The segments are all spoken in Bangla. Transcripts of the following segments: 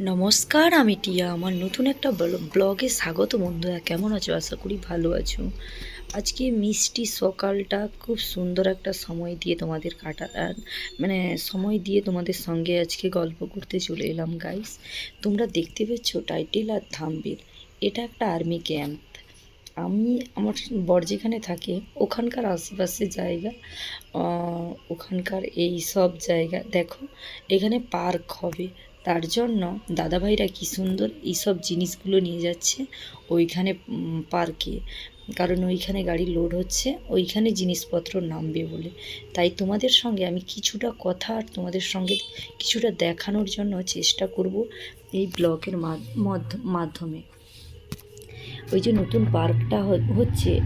নমস্কার, আমি টিয়া। আমার নতুন একটা ব্ল- ব্লগে স্বাগত বন্ধুরা। কেমন আছো? আশা করি ভালো আছো। আজকে মিষ্টি সকালটা খুব সুন্দর একটা সময় দিয়ে তোমাদের কাটা মানে সময় দিয়ে তোমাদের সঙ্গে আজকে গল্প করতে চলে এলাম গাইস তোমরা দেখতে পাচ্ছ টাইটেল আর থাম্বেল এটা একটা আর্মি ক্যাম্প আমি, আমার বর যেখানে থাকে, ওখানকার আশেপাশে জায়গা ওখানকার এই সব জায়গা। দেখো, এখানে পার্ক হবে। তার জন্য দাদাভাইরা কি সুন্দর এইসব জিনিসগুলো নিয়ে যাচ্ছে ওইখানে পার্কে। কারণ ওইখানে গাড়ি লোড হচ্ছে, ওইখানে জিনিসপত্র নামবে বলে। তাই তোমাদের সঙ্গে আমি কিছুটা কথা আর তোমাদের সঙ্গে কিছুটা দেখানোর জন্য চেষ্টা করব এই ব্লগের মাধ- মাধ্যমে। ওই যে নতুন পার্কটা হচ্ছে,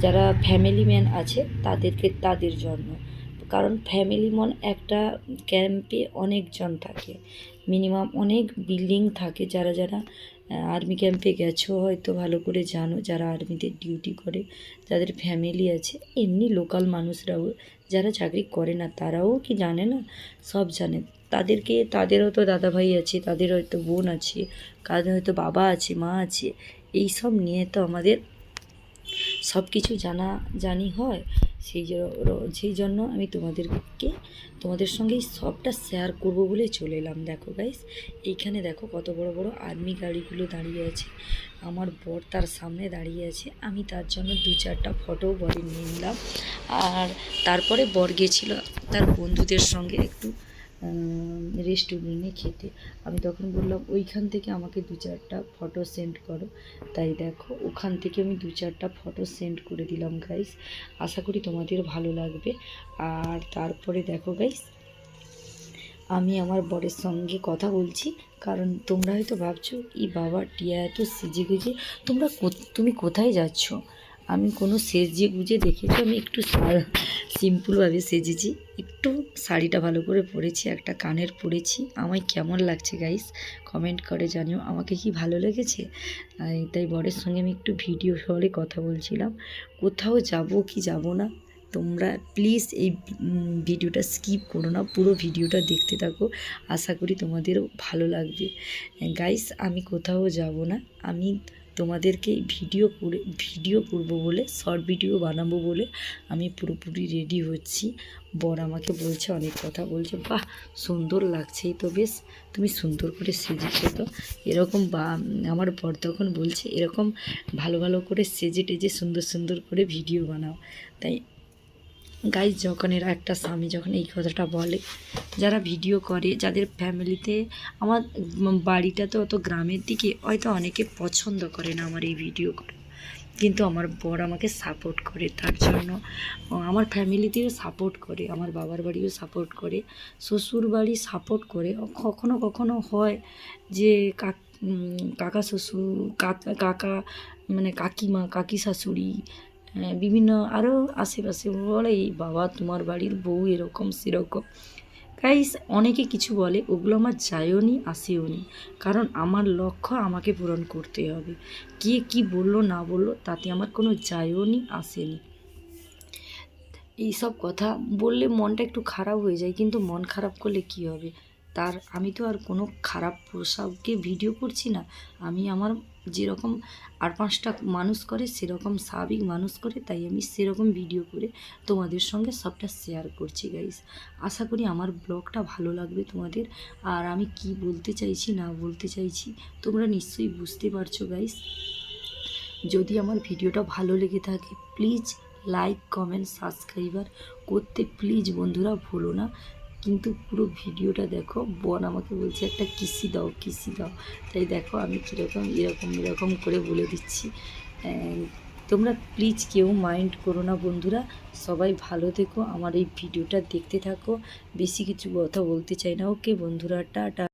যারা ফ্যামিলি ম্যান আছে তাদেরকে, তাদের জন্য। কারণ ফ্যামিলি মন একটা ক্যাম্পে অনেকজন থাকে। মিনিমাম অনেক বিল্ডিং থাকে যারা যারা আর্মি ক্যাম্পে গেছো হয়তো ভালো করে জানো, যারা আর্মিতে ডিউটি করে যাদের ফ্যামিলি আছে। এমনি লোকাল মানুষরাও, যারা চাকরি করে না, তারাও কি জানে না? সব জানে। তাদেরকে, তাদেরও তো দাদাভাই আছে, তাদের হয়তো বোন আছে কাদের হয়তো বাবা আছে, মা আছে এই সব নিয়ে তো আমাদের সব কিছু জানা, জানি হয়, সেই সেই জন্য আমি তোমাদেরকে, তোমাদের সঙ্গেই সবটা শেয়ার করব বলে চলে এলাম। দেখো গাইস এইখানে দেখো কত বড় বড় আর্মি গাড়িগুলো দাঁড়িয়ে আছে। আমার বর তার সামনে দাঁড়িয়ে আছে। আমি তার জন্য দু চারটা ফটো বরে নিয়ে নিলাম। আর তারপরে বর গেছিল তার বন্ধুদের সঙ্গে একটু রেস্টুরেন্টে খেতে। আমি তখন বললাম, ওইখান থেকে আমাকে দু চারটা ফটো সেন্ড করো। তাই দেখো, ওখান থেকে আমি দু চারটা ফটো সেন্ড করে দিলাম গাইস আশা করি তোমাদের ভালো লাগবে। আর তারপরে দেখো গাইস আমি আমার বরের সঙ্গে কথা বলছি। কারণ তোমরা হয়তো ভাবছ, ই বাবা, টিয়া এত সেজে গুজে তোমরা তুমি কোথায় যাচ্ছ? আমি কোনো সেজে গুজে দেখেছি, আমি একটু সিম্পলভাবে সেজেছি। একটু শাড়িটা ভালো করে পরেছি, একটা কানের পরেছি। আমায় কেমন লাগছে গাইস কমেন্ট করে জানিও। আমাকে কি ভালো লেগেছে? তাই বরের সঙ্গে আমি একটু ভিডিও কলে কথা বলছিলাম। কোথাও যাব কি যাব না? তোমরা প্লিজ এই ভিডিওটা স্কিপ করো না। পুরো ভিডিওটা দেখতে থাকো। আশা করি তোমাদেরও ভালো লাগবে। গাইস আমি কোথাও যাব না। আমি তোমাদেরকে ভিডিও করে, ভিডিও করব বলে, শর্ট ভিডিও বানাবো বলে আমি পুরোপুরি রেডি হচ্ছি। বর আমাকে বলছে, অনেক কথা বলছে, বাহ, সুন্দর লাগছেই তো বেশ, তুমি সুন্দর করে সেজেছো তো। এরকম বা, আমার বর তখন বলছে, এরকম ভালো ভালো করে সেজে টেজে সুন্দর সুন্দর করে ভিডিও বানাও। তাই গাইজ যখন এরা একটা স্বামী, যখন এই কথাটা বলে, যারা ভিডিও করে, যাদের ফ্যামিলিতে আমার বাড়িটা তো অত গ্রামের দিকে, হয়তো অনেকে পছন্দ করে না আমার এই ভিডিও করে। কিন্তু আমার বর আমাকে সাপোর্ট করে, তার জন্য আমার ফ্যামিলিতেও সাপোর্ট করে, আমার বাবার বাড়িও সাপোর্ট করে, শ্বশুর বাড়ি সাপোর্ট করে। কখনো কখনো হয় যে কাক শ্বশুর কাকা মানে কাকিমা, কাকি শাশুড়ি বিভিন্ন আরও আশেপাশে বলে, এই বাবা, তোমার বাড়ির বউ এরকম সেরকম। গাইস অনেকে কিছু বলে, ওগুলো আমার যায়ও নি, আসেও নি। কারণ আমার লক্ষ্য আমাকে পূরণ করতে হবে। কে কি বলল, না বলল, তাতে আমার কোনো যায়ও নি আসেনি এইসব কথা বললে মনটা একটু খারাপ হয়ে যায়, কিন্তু মন খারাপ করলে কি হবে? তার, আমি তো আর কোনো খারাপ পোশাককে ভিডিও করছি না। আমি আমার যেরকম আর পাঁচটা মানুষ করে, সেরকম স্বাভাবিক মানুষ করে, তাই আমি সেরকম ভিডিও করে তোমাদের সঙ্গে সবটা শেয়ার করছি গাইস আশা করি আমার ব্লগটা ভালো লাগবে তোমাদের। আর আমি কি বলতে চাইছি, না বলতে চাইছি, তোমরা নিশ্চয়ই বুঝতে পারছ গাইস যদি আমার ভিডিওটা ভালো লেগে থাকে প্লিজ লাইক কমেন্ট সাবস্ক্রাইবার করতে প্লিজ বন্ধুরা ভুলো না। কিন্তু পুরো ভিডিওটা দেখো, বোন আমাকে বলছে একটা কিসি দাও কিসি দাও। তাই দেখো আমি কীরকম, এরকম এরকম করে বলে দিচ্ছি। তোমরা প্লিজ কেউ মাইন্ড করো না বন্ধুরা। সবাই ভালো থেকো, আমার এই ভিডিওটা দেখতে থাকো। বেশি কিছু কথা বলতে চাই না। ওকে বন্ধুরা, টাটা।